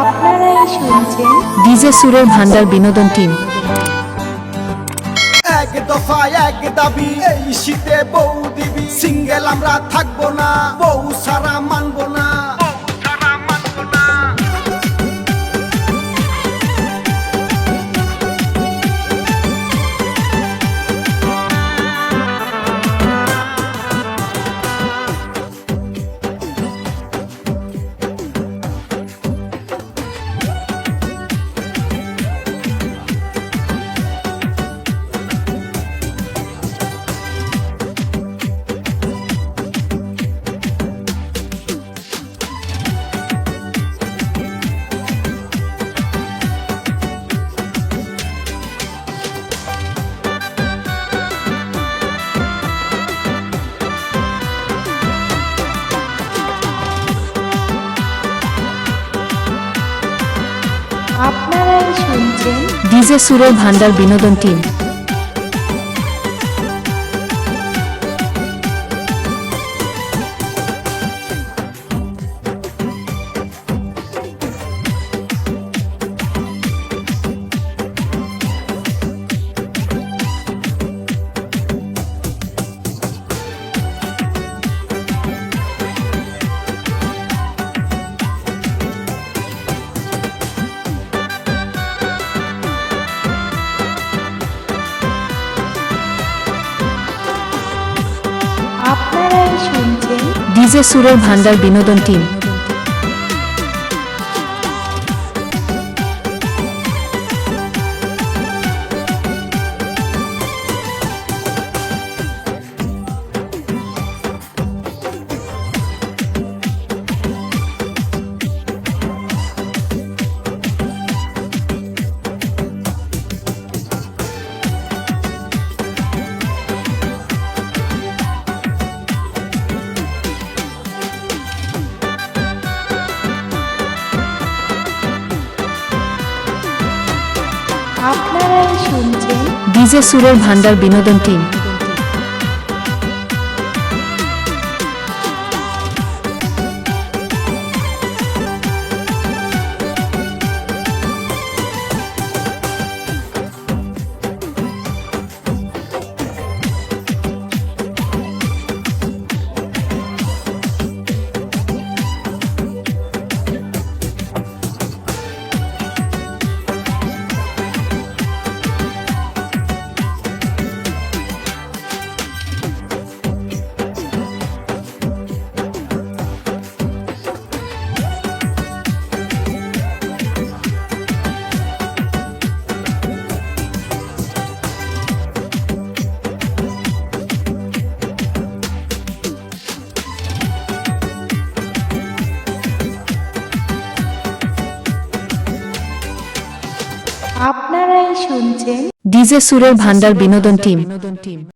আপনারাই শুনছেন ডিজে সুরের ভান্ডার বিনোদন টিম। এক দফা এক দাবি এই শীতে বউ দিবি। সিঙ্গেল আমরা থাকব না বউ সারা মানবো না। ডিজে সুরের ভান্ডার বিনোদন টিম। ডিজে সুরের ভান্ডার বিনোদন টিম আপনারাই শুনছেন ডিজে সুরের ভান্ডার বিনোদন টিম। আপনারাই শুনছেন ডিজে সুরের ভান্ডার বিনোদন টিম।